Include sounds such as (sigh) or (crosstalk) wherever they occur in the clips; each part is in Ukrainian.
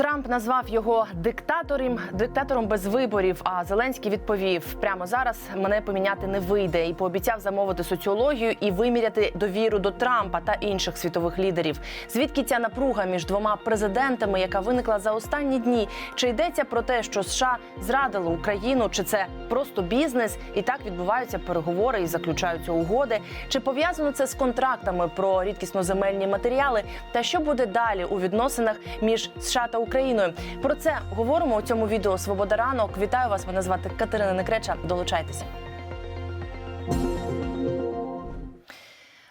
Трамп назвав його диктатором, диктатором без виборів. А Зеленський відповів: прямо зараз мене поміняти не вийде, і пообіцяв замовити соціологію і виміряти довіру до Трампа та інших світових лідерів. Звідки ця напруга між двома президентами, яка виникла за останні дні? Чи йдеться про те, що США зрадили Україну, чи це просто бізнес? І так відбуваються переговори і заключаються угоди? Чи пов'язано це з контрактами про рідкісноземельні матеріали? Та що буде далі у відносинах між США та Україною? Про це говоримо у цьому відео Свобода ранок. Вітаю вас! Мене звати Катерина Некреча. Долучайтеся.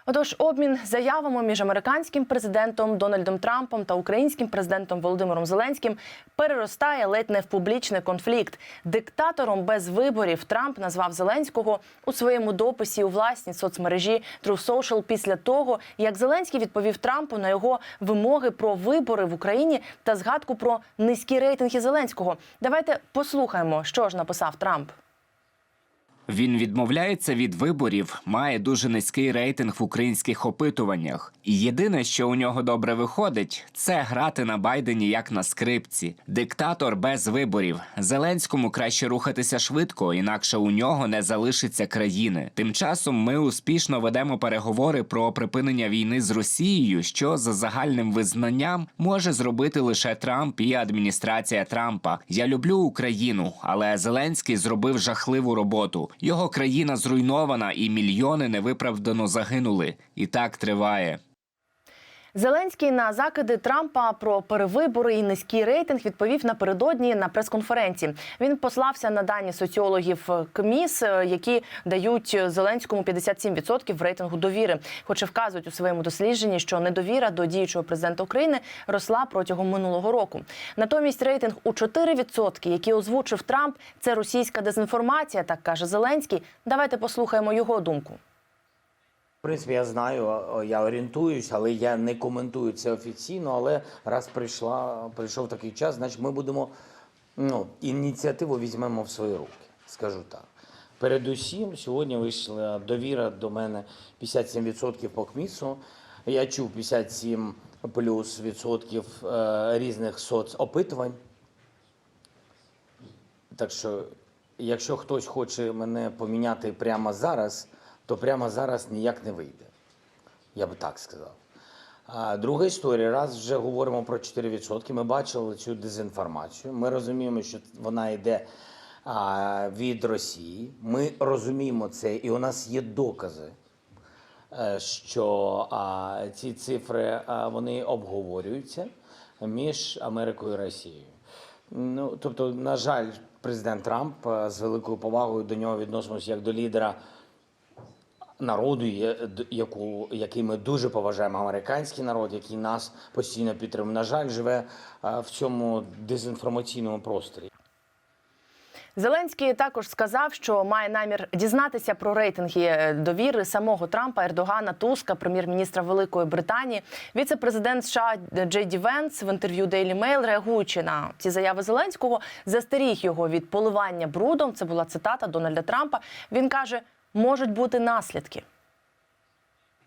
Отож, обмін заявами між американським президентом Дональдом Трампом та українським президентом Володимиром Зеленським переростає ледь не в публічний конфлікт. Диктатором без виборів Трамп назвав Зеленського у своєму дописі у власній соцмережі True Social після того, як Зеленський відповів Трампу на його вимоги про вибори в Україні та згадку про низькі рейтинги Зеленського. Давайте послухаємо, що ж написав Трамп. Він відмовляється від виборів, має дуже низький рейтинг в українських опитуваннях. І єдине, що у нього добре виходить, це грати на Байдені як на скрипці. Диктатор без виборів. Зеленському краще рухатися швидко, інакше у нього не залишиться країни. Тим часом ми успішно ведемо переговори про припинення війни з Росією, що за загальним визнанням може зробити лише Трамп і адміністрація Трампа. Я люблю Україну, але Зеленський зробив жахливу роботу. Його країна зруйнована, і мільйони невиправдано загинули. І так триває. Зеленський на закиди Трампа про перевибори і низький рейтинг відповів напередодні на прес-конференції. Він послався на дані соціологів КМІС, е, які дають Зеленському 57% в рейтингу довіри. Хоч і вказують у своєму дослідженні, що недовіра до діючого президента України росла протягом минулого року. Натомість рейтинг у 4%, який озвучив Трамп, це російська дезінформація, так каже Зеленський. Давайте послухаємо його думку. В принципі, я знаю, я орієнтуюсь, але я не коментую це офіційно. Але раз прийшла, прийшов такий час, значить ми будемо ну, ініціативу візьмемо в свої руки, скажу так. Передусім, сьогодні вийшла довіра до мене 57% по КМІСу. Я чув 57 плюс відсотків е, різних соцопитувань. Так що, якщо хтось хоче мене поміняти прямо зараз, то прямо зараз ніяк не вийде. Я би так сказав. Друга історія, раз вже говоримо про 4%, ми бачили цю дезінформацію. Ми розуміємо, що вона йде від Росії. Ми розуміємо це, і у нас є докази, е, що ці цифри вони обговорюються між Америкою і Росією. Ну, тобто, на жаль, президент Трамп е, з великою повагою до нього відносимося як до лідера народу, яку, який ми дуже поважаємо, американський народ, який нас постійно підтримує. На жаль, живе е, в цьому дезінформаційному просторі. Зеленський також сказав, що має намір дізнатися про рейтинги е, довіри самого Трампа, Ердогана, Туска, прем'єр-міністра Великої Британії. Віце-президент США Джей Ді Венс в інтерв'ю Daily Mail, реагуючи на ці заяви Зеленського, застеріг його від поливання брудом. Це була цитата Дональда Трампа. Він каже: можуть бути наслідки.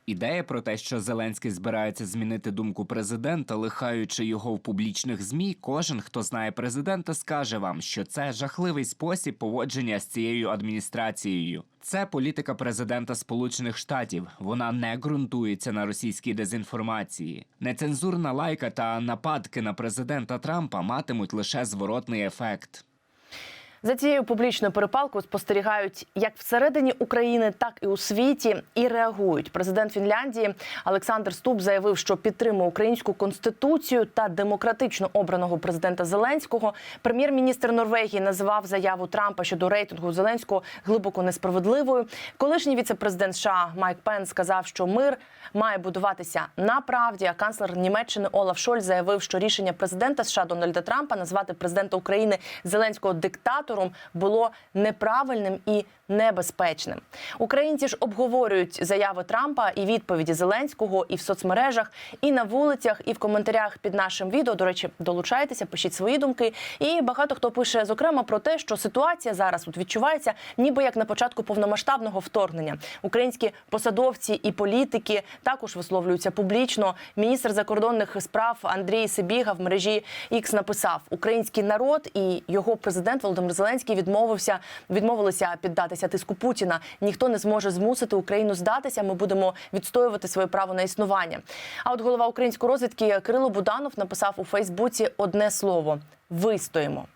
Ідея про те, що Зеленський збирається змінити думку президента, лихаючи його в публічних змі, кожен, хто знає президента, скаже вам, що це жахливий спосіб поводження з цією адміністрацією. Це політика президента Сполучених Штатів. Вона не ґрунтується на російській дезінформації. Нецензурна лайка та нападки на президента Трампа матимуть лише зворотний ефект. За цією публічною перепалкою спостерігають як всередині України, так і у світі, і реагують. Президент Фінляндії Олександр Ступ заявив, що підтримує українську конституцію та демократично обраного президента Зеленського. Прем'єр-міністр Норвегії назвав заяву Трампа щодо рейтингу Зеленського глибоко несправедливою. Колишній віце-президент США Майк Пен сказав, що мир має будуватися на правді. А канцлер Німеччини Олаф Шольц заявив, що рішення президента США Дональда Трампа назвати президента України Зеленського диктатором диктатором було неправильним і небезпечним. Українці ж обговорюють заяви Трампа і відповіді Зеленського і в соцмережах, і на вулицях, і в коментарях під нашим відео. До речі, долучайтеся, пишіть свої думки. І багато хто пише зокрема про те, що ситуація зараз тут відчувається, ніби як на початку повномасштабного вторгнення. Українські посадовці і політики також висловлюються публічно. Міністр закордонних справ Андрій Сибіга в мережі X написав: Український народ і його президент Володимир Зеленський відмовився відмовилися піддатися тиску Путіна. Ніхто не зможе змусити Україну здатися. Ми будемо відстоювати своє право на існування. А от голова української розвідки Кирило Буданов написав у Фейсбуці одне слово: вистоїмо.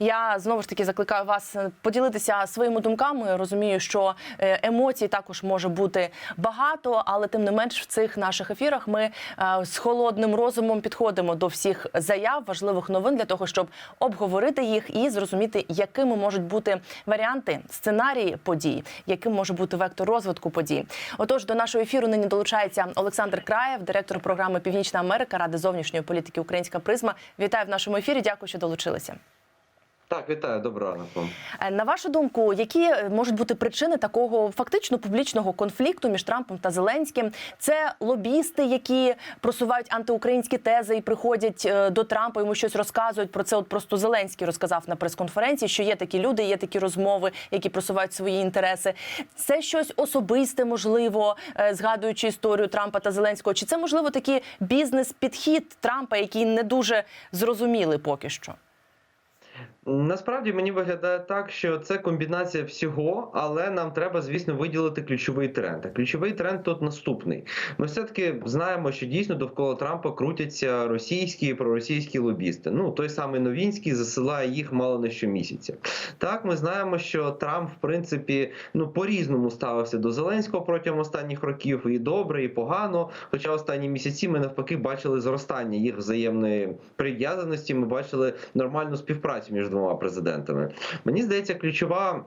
Я знову ж таки закликаю вас е, поділитися своїми думками. Розумію, що е, емоцій також може бути багато, але тим не менш в цих наших ефірах ми е, з холодним розумом підходимо до всіх заяв, важливих новин для того, щоб обговорити їх і зрозуміти, якими можуть бути варіанти, сценарії подій, яким може бути вектор розвитку подій. Отож, до нашого ефіру нині долучається Олександр Краєв, директор програми Північна Америка Ради зовнішньої політики Українська призма. Вітаю в нашому ефірі. Дякую, що долучилися. Так, вітаю, доброго ранку. Е, На вашу думку, які е, можуть бути причини такого фактично публічного конфлікту між Трампом та Зеленським? Це лобісти, які просувають антиукраїнські тези і приходять е, до Трампа, йому щось розказують про це. От просто Зеленський розказав на прес-конференції, що є такі люди, є такі розмови, які просувають свої інтереси. Це щось особисте, можливо, згадуючи історію Трампа та Зеленського. Чи це можливо такий бізнес-підхід Трампа, який не дуже зрозумілий поки що? Насправді мені виглядає так, що це комбінація всього, але нам треба, звісно, виділити ключовий тренд. Ключовий тренд тут наступний. Ми все-таки знаємо, що дійсно довкола Трампа крутяться російські і проросійські лобісти. Ну той самий Новінський засилає їх мало не щомісяця. Так, ми знаємо, що Трамп, в принципі, ну по-різному ставився до Зеленського протягом останніх років, і добре, і погано. Хоча останні місяці ми навпаки бачили зростання їх взаємної прив'язаності. Ми бачили нормальну співпрацю між двома президентами. Мені здається, ключова.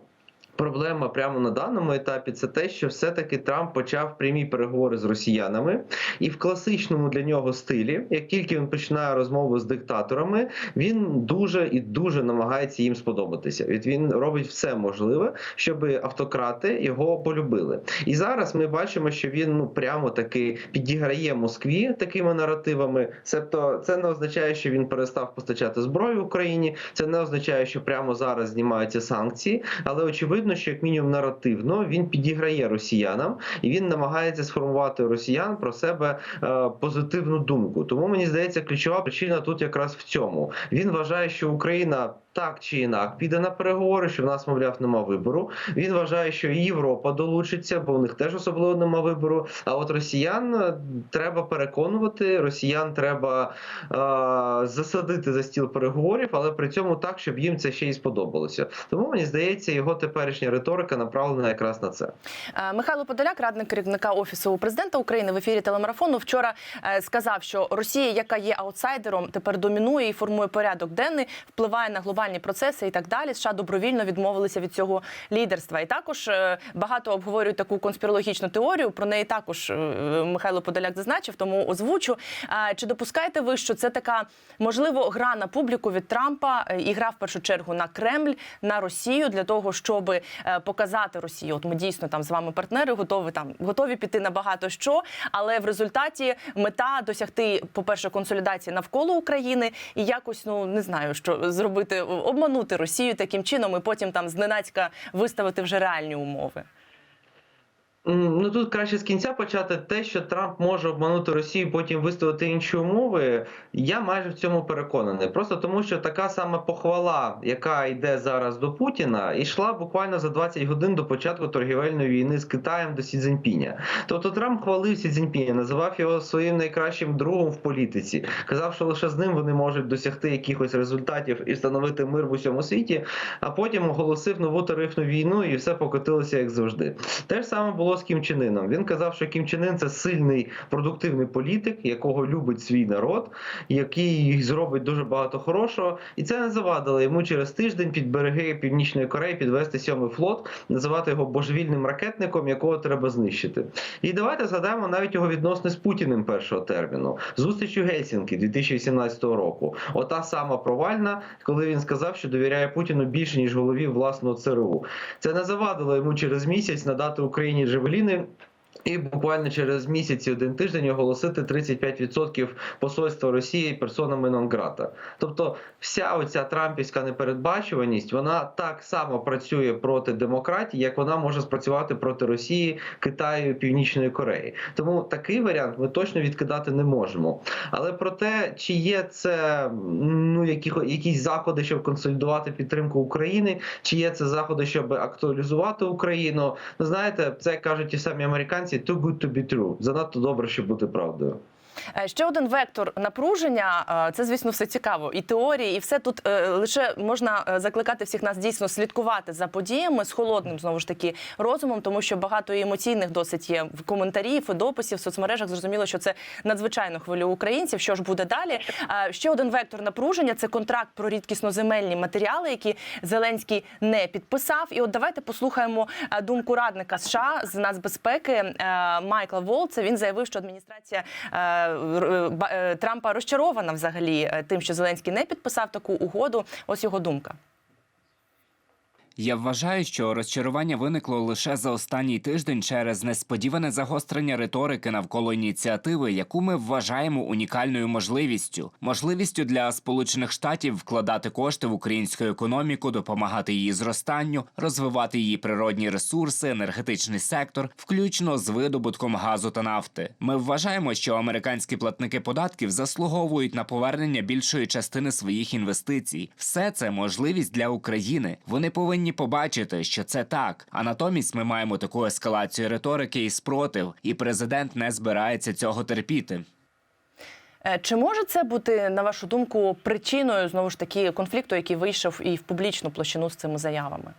Проблема прямо на даному етапі це те, що все-таки Трамп почав прямі переговори з росіянами, і в класичному для нього стилі, як тільки він починає розмову з диктаторами, він дуже і дуже намагається їм сподобатися. Від він робить все можливе, щоб автократи його полюбили. І зараз ми бачимо, що він ну прямо таки підіграє Москві такими наративами. Себто, це не означає, що він перестав постачати зброю Україні. Це не означає, що прямо зараз знімаються санкції, але очевидно, що як мінімум наративно він підіграє росіянам і він намагається сформувати росіян про себе е, позитивну думку. Тому мені здається, ключова причина тут якраз в цьому. Він вважає, що Україна. Так чи інак піде на переговори, що в нас, мовляв, нема вибору. Він вважає, що і Європа долучиться, бо в них теж особливо нема вибору. А от росіян е, треба переконувати, росіян треба е, засадити за стіл переговорів, але при цьому так, щоб їм це ще й сподобалося. Тому мені здається, його теперішня риторика направлена якраз на це. Е, Михайло Подоляк, радник керівника офісу президента України в ефірі телемарафону, вчора е, сказав, що Росія, яка є аутсайдером, тепер домінує і формує порядок денний, впливає на глобальні процеси і так далі. США добровільно відмовилися від цього лідерства. І також е, багато обговорюють таку конспірологічну теорію. Про неї також е, Михайло Подоляк зазначив, тому озвучу. Чи допускаєте ви, що це така можливо гра на публіку від Трампа е, і гра в першу чергу на Кремль, на Росію для того, щоб показати Росію? От ми дійсно там з вами партнери готові там готові піти на багато що, але в результаті мета досягти, по перше, консолідації навколо України і якось ну не знаю, що зробити, обманути Росію таким чином, і потім там зненацька виставити вже реальні умови. Ну тут краще з кінця почати те, що Трамп може обманути Росію, потім виставити інші умови. Я майже в цьому переконаний. Просто тому, що така сама похвала, яка йде зараз до Путіна, йшла буквально за 20 годин до початку торгівельної війни з Китаєм до Сі Цзіньпіня. Тобто Трамп хвалив Сі Цзіньпіня, називав його своїм найкращим другом в політиці, казав, що лише з ним вони можуть досягти якихось результатів і встановити мир в усьому світі. А потім оголосив нову тарифну війну, і все покотилося як завжди. Те ж саме було було з Кім Чен. Він казав, що Кім Чен це сильний продуктивний політик, якого любить свій народ, який зробить дуже багато хорошого, і це не завадило йому через тиждень під береги Північної Кореї підвести сьомий флот, називати його божевільним ракетником, якого треба знищити. І давайте згадаємо навіть його відносини з Путіним першого терміну. Зустріч у Гельсінкі 2018 року. Ота сама провальна, коли він сказав, що довіряє Путіну більше ніж голові власного ЦРУ. Це не завадило йому через місяць надати Україні Джевеліни. І буквально через місяць і один тиждень оголосити 35% посольства Росії персонами нон-грата. Тобто, вся оця трампівська непередбачуваність вона так само працює проти демократії, як вона може спрацювати проти Росії, Китаю, Північної Кореї. Тому такий варіант ми точно відкидати не можемо. Але про те, чи є це ну які, якісь заходи, щоб консолідувати підтримку України, чи є це заходи, щоб актуалізувати Україну. Ну знаєте, це кажуть ті самі американці, too то будь тобі true. Занадто добре, щоб бути правдою. Е, Ще один вектор напруження. е, Це, звісно, все цікаво. І теорії, і все тут е, лише можна закликати всіх нас дійсно слідкувати за подіями з холодним знову ж таки розумом, тому що багато емоційних досить є в коментарів, і дописів в соцмережах. Зрозуміло, що це надзвичайно хвилює українців. Що ж буде далі? Ще один вектор напруження це контракт про рідкісноземельні матеріали, які Зеленський не підписав. І от давайте послухаємо думку радника США з нацбезпеки Майкла Волца. Він заявив, що адміністрація Трампа розчарована взагалі е, тим, що Зеленський не підписав таку угоду. Ось його думка. Я вважаю, що розчарування виникло лише за останній тиждень через несподіване загострення риторики навколо ініціативи, яку ми вважаємо унікальною можливістю, можливістю для Сполучених Штатів вкладати кошти в українську економіку, допомагати її зростанню, розвивати її природні ресурси, енергетичний сектор, включно з видобутком газу та нафти. Ми вважаємо, що американські платники податків заслуговують на повернення більшої частини своїх інвестицій. Все це можливість для України. Вони повинні побачити, що це так. А натомість ми маємо таку ескалацію риторики і спротив, і президент не збирається цього терпіти. Е, Чи може це бути, на вашу думку, причиною знову ж таки конфлікту, який вийшов і в публічну площину з цими заявами?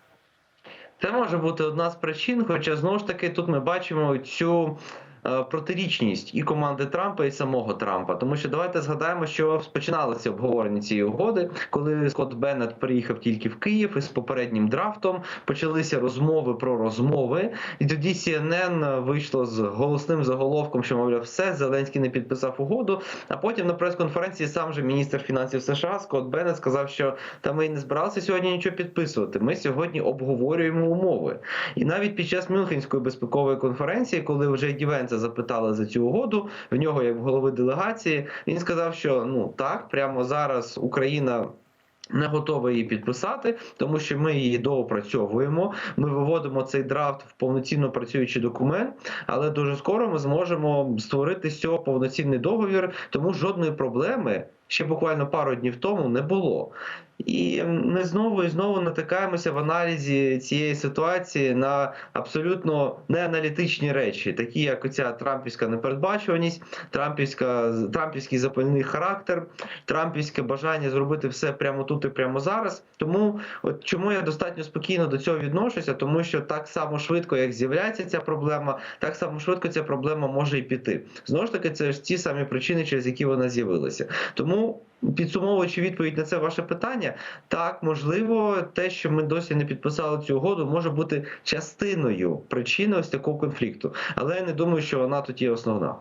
Це може бути одна з причин, хоча знову ж таки тут ми бачимо цю. Е, Протирічність і команди Трампа, і самого Трампа, тому що давайте згадаємо, що починалося обговорення цієї угоди, коли Скотт Беннет приїхав тільки в Київ із попереднім драфтом. Почалися розмови про розмови, і тоді CNN вийшло з голосним заголовком, що мовляв, все Зеленський не підписав угоду. А потім на прес-конференції сам же міністр фінансів США Скотт Беннет сказав, що та ми не збиралися сьогодні нічого підписувати. Ми сьогодні обговорюємо умови. І навіть під час Мюнхенської безпекової конференції, коли вже Дівенца запитали за цю угоду, в нього як голови делегації, він сказав, що ну так, прямо зараз Україна. Не готова її підписати, тому що ми її доопрацьовуємо. Ми виводимо цей драфт в повноцінно працюючий документ, але дуже скоро ми зможемо створити з цього повноцінний договір. Тому жодної проблеми ще буквально пару днів тому не було. І ми знову і знову натикаємося в аналізі цієї ситуації на абсолютно неаналітичні речі, такі як оця трампівська непередбачуваність, трампівська трампівський запальний характер, трампівське бажання зробити все прямо тут і прямо зараз. Тому от чому я достатньо спокійно до цього відношуся, тому що так само швидко, як з'являється ця проблема, так само швидко ця проблема може і піти. Знову ж таки, це ж ті самі причини, через які вона з'явилася. Тому. Підсумовуючи відповідь на це ваше питання, так можливо, те, що ми досі не підписали цю угоду, може бути частиною причини ось такого конфлікту, але я не думаю, що вона тут є основна.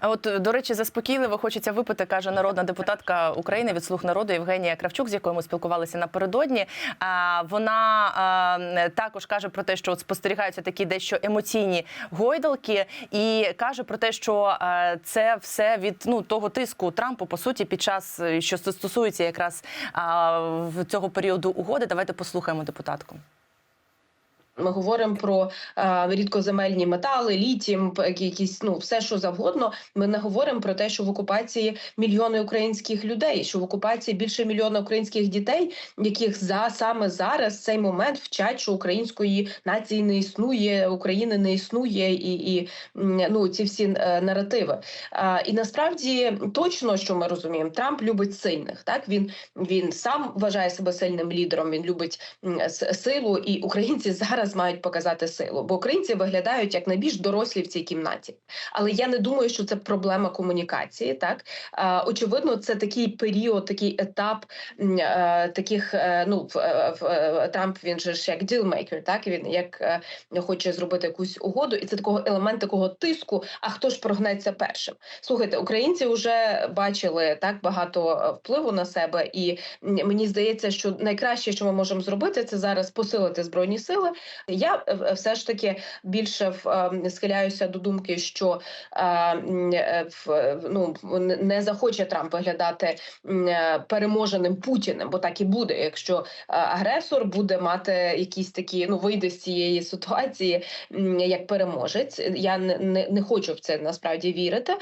От до речі, заспокійливо хочеться випити, каже народна депутатка України від слуг народу Євгенія Кравчук, з якою ми спілкувалися напередодні. А, Вона також каже про те, що от спостерігаються такі дещо емоційні гойдалки, і каже про те, що е, це все від ну того тиску Трампу по суті під час е, що стосується якраз в цього періоду угоди. Давайте послухаємо депутатку. Ми говоримо про е, рідкоземельні метали, літім, якісь ну все, що завгодно. Ми не говоримо про те, що в окупації мільйони українських людей, що в окупації більше мільйона українських дітей, яких за саме зараз цей момент вчать, що української нації не існує, України не існує, і, і ну ці всі е, наративи. А, і насправді точно, що ми розуміємо, Трамп любить сильних. Так він він сам вважає себе сильним лідером. Він любить силу, і українці (laughs) зараз зараз мають показати силу, бо українці виглядають як найбільш дорослі в цій кімнаті. Але я не думаю, що це проблема комунікації. Так очевидно, це такий період, такий етап е, таких. е, Ну е, Трамп він же ж як ділмейкер, так він як хоче зробити якусь угоду, і це такого елемент такого тиску. А хто ж прогнеться першим? Слухайте, українці вже бачили так багато впливу на себе, і мені здається, що найкраще, що ми можемо зробити, це зараз посилити збройні сили. Я е, все ж таки більше в, е, схиляюся до думки, що е, м, е, е, ну, не захоче Трамп виглядати е, переможеним Путіним, бо так і буде, якщо е, агресор буде мати якісь такі, ну вийде з цієї ситуації як переможець. Я не, не, хочу в це насправді вірити,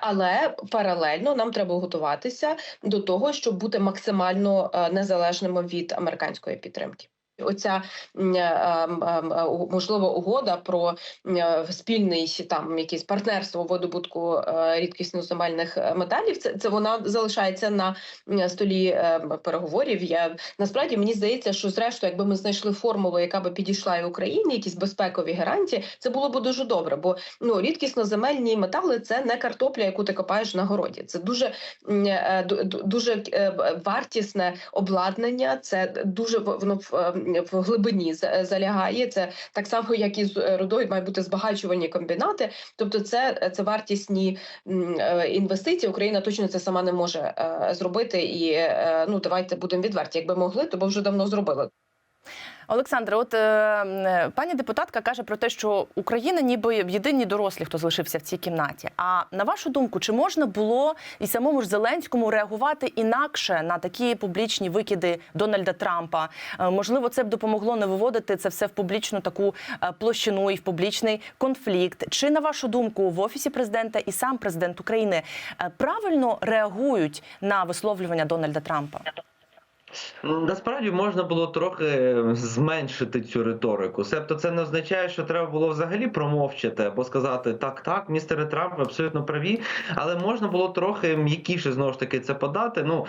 але паралельно нам треба готуватися до того, щоб бути максимально е, незалежними від американської підтримки. Оця е, ем, ем, е, можливо угода про е, спільний там якесь партнерство видобутку рідкісно земельних е, металів. Це, це вона залишається на столі переговорів. Я насправді мені здається, що зрештою, якби ми знайшли формулу, яка би підійшла і Україні, якісь безпекові гарантії, це було б дуже добре. Бо ну рідкісно земельні метали це не картопля, яку ти копаєш на городі. Це дуже дуже вартісне обладнання. Це дуже воно в, е, глибині за- залягає. Це так само, як і з е, рудою, мають бути збагачувані комбінати. Тобто, це, це вартісні е, інвестиції. Україна точно це сама не може е, зробити. І е, ну давайте будемо відверті. Якби могли, то би вже давно зробили. Олександре, от е, пані депутатка каже про те, що Україна ніби єдині дорослі, хто залишився в цій кімнаті. А на вашу думку, чи можна було і самому ж Зеленському реагувати інакше на такі публічні викиди Дональда Трампа? Е, можливо, це б допомогло не виводити це все в публічну таку е, площину і в публічний конфлікт. Чи на вашу думку в офісі президента і сам президент України е, правильно реагують на висловлювання Дональда Трампа? Насправді можна було трохи зменшити цю риторику. Себто це не означає, що треба було взагалі промовчати або сказати так, так, містере Трамп, ви абсолютно праві. Але можна було трохи м'якіше знову ж таки це подати. Ну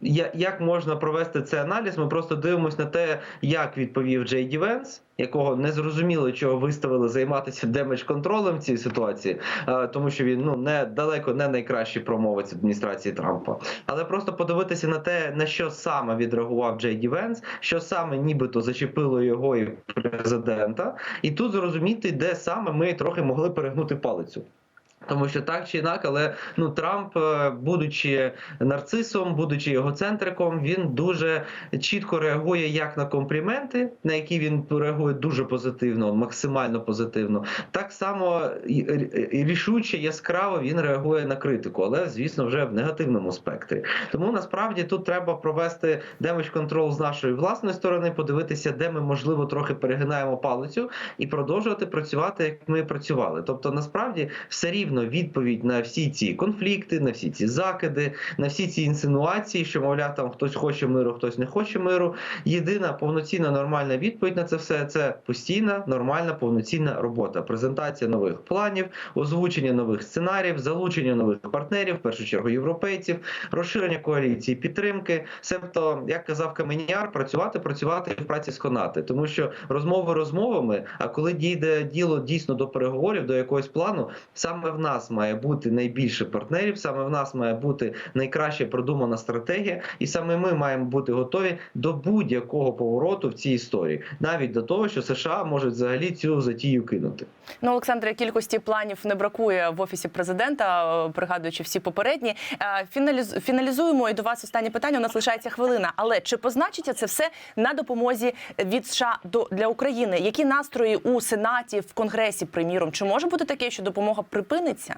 як, як можна провести цей аналіз? Ми просто дивимося на те, як відповів Джей Ді Венс, якого не зрозуміло, чого виставили займатися демедж контролем в цій ситуації, е, тому що він ну не далеко не найкращий промовець адміністрації Трампа. Але просто подивитися на те, на що саме відреагував Джей Ді Венс, що саме нібито зачепило його і президента, і тут зрозуміти, де саме ми трохи могли перегнути палицю. Тому що так чи інак, але ну Трамп, е, будучи нарцисом, будучи егоцентриком, він дуже чітко реагує як на компліменти, на які він реагує дуже позитивно, максимально позитивно. Так само рішуче, яскраво він реагує на критику, але звісно, вже в негативному спектрі. Тому насправді тут треба провести демедж контрол з нашої власної сторони, подивитися, де ми можливо трохи перегинаємо палицю, і продовжувати працювати, як ми працювали. Тобто, насправді, все рівно відповідь на всі ці конфлікти, на всі ці закиди, на всі ці інсинуації, що мовляв, там хтось хоче миру, хтось не хоче миру. Єдина повноцінна нормальна відповідь на це все це постійна, нормальна, повноцінна робота, презентація нових планів, озвучення нових сценаріїв, залучення нових партнерів, в першу чергу європейців, розширення коаліції, підтримки. Себто, як казав Каменяр, працювати, працювати і в праці сконати, тому що розмови розмовами. А коли дійде діло дійсно до переговорів, до якогось плану, саме в нас має бути найбільше партнерів, саме в нас має бути найкраще продумана стратегія, і саме ми маємо бути готові до будь-якого повороту в цій історії, навіть до того, що США можуть взагалі цю затію кинути. Ну, Олександре, кількості планів не бракує в офісі президента, пригадуючи всі попередні. Е, Фіналіз... Фіналізуємо і до вас останнє питання. У нас лишається хвилина. Але чи позначиться це все на допомозі від США до для України? Які настрої у Сенаті в Конгресі, приміром? Чи може бути таке, що допомога припиниться?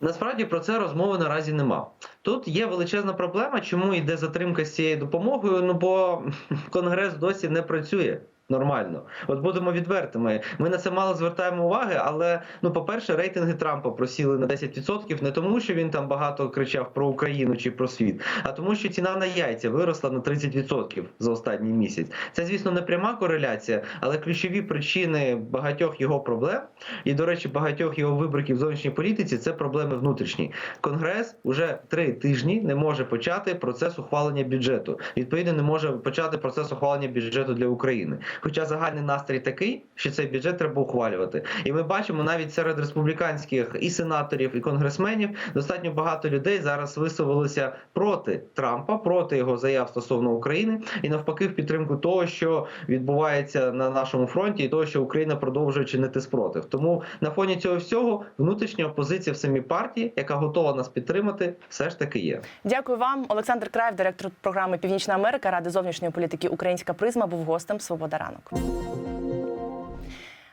Насправді про це розмови наразі нема. Тут є величезна проблема, чому йде затримка з цією допомогою. Ну бо (laughs) конгрес досі не працює. Нормально, от будемо відвертими. Ми на це мало звертаємо уваги, але ну, по-перше, рейтинги Трампа просіли на 10% не тому, що він там багато кричав про Україну чи про світ, а тому, що ціна на яйця виросла на 30% за останній місяць. Це, звісно, не пряма кореляція, але ключові причини багатьох його проблем і, до речі, багатьох його вибриків в зовнішній політиці це проблеми внутрішні. Конгрес уже три тижні не може почати процес ухвалення бюджету. Відповідно, не може почати процес ухвалення бюджету для України. Хоча загальний настрій такий, що цей бюджет треба ухвалювати. І ми бачимо навіть серед республіканських і сенаторів, і конгресменів достатньо багато людей зараз висловилися проти Трампа, проти його заяв стосовно України, і навпаки, в підтримку того, що відбувається на нашому фронті, і того, що Україна продовжує чинити спротив. Тому на фоні цього всього внутрішня опозиція в самій партії, яка готова нас підтримати, все ж таки є. Дякую вам, Олександр Краєв, директор програми Північна Америка Ради зовнішньої політики Українська призма, був гостем Свобода ранок.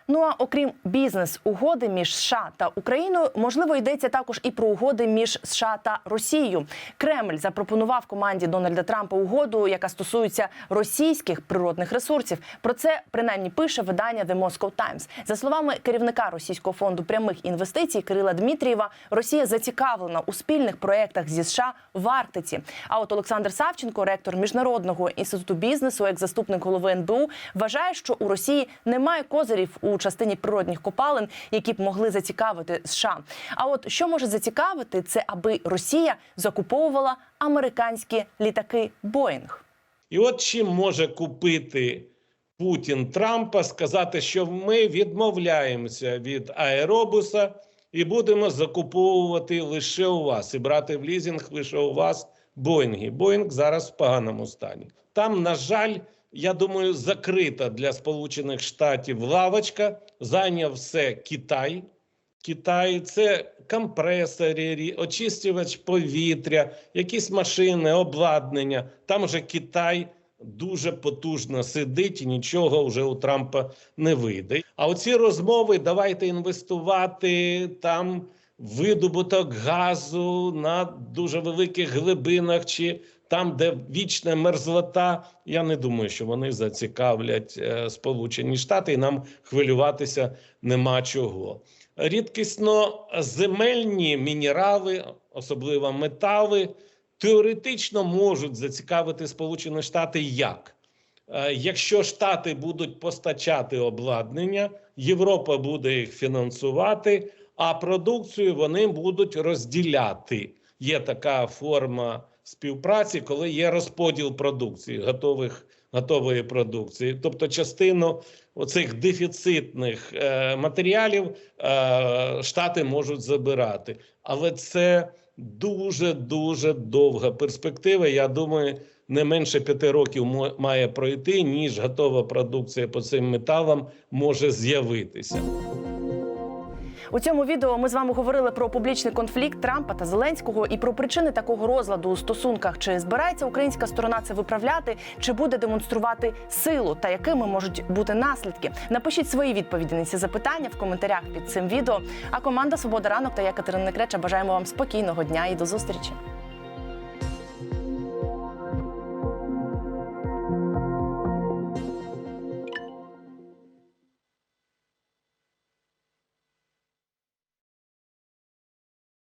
Ну а окрім бізнес-угоди між США та Україною, можливо, йдеться також і про угоди між США та Росією. Кремль запропонував команді Дональда Трампа угоду, яка стосується російських природних ресурсів. Про це принаймні пише видання The Moscow Times. За словами керівника російського фонду прямих інвестицій Кирила Дмитрієва, Росія зацікавлена у спільних проєктах зі США в Арктиці. А от Олександр Савченко, ректор міжнародного інституту бізнесу, як заступник голови НБУ, вважає, що у Росії немає козирів у частині природних копалин, які б могли зацікавити США. А от що може зацікавити, це аби Росія закуповувала американські літаки Боїнг. І от чим може купити Путін Трампа, сказати, що ми відмовляємося від аеробуса і будемо закуповувати лише у вас і брати в лізинг лише у вас Боїнги. Боїнг зараз в поганому стані. Там, на жаль, я думаю, закрита для Сполучених Штатів лавочка, зайняв все Китай. Китай це компресори, очистювач повітря, якісь машини, обладнання. Там же Китай дуже потужно сидить і нічого вже у Трампа не вийде. А оці розмови давайте інвестувати там видобуток газу на дуже великих глибинах чи там, де вічна мерзлота. Я не думаю, що вони зацікавлять е, Сполучені Штати, і нам хвилюватися нема чого. Рідкісно земельні мінерали, особливо метали, теоретично можуть зацікавити Сполучені Штати як? Е, Якщо Штати будуть постачати обладнання, Європа буде їх фінансувати, а продукцію вони будуть розділяти. Є така форма співпраці, коли є розподіл продукції, готових, готової продукції. Тобто частину оцих дефіцитних е, матеріалів е, Штати можуть забирати. Але це дуже дуже довга перспектива. Я думаю, не менше п'яти років має пройти, ніж готова продукція по цим металам може з'явитися. У цьому відео ми з вами говорили про публічний конфлікт Трампа та Зеленського і про причини такого розладу у стосунках. Чи збирається українська сторона це виправляти, чи буде демонструвати силу, та якими можуть бути наслідки? Напишіть свої відповіді на ці запитання в коментарях під цим відео. А команда Свобода ранок та я Катерина Некреча бажаємо вам спокійного дня і до зустрічі.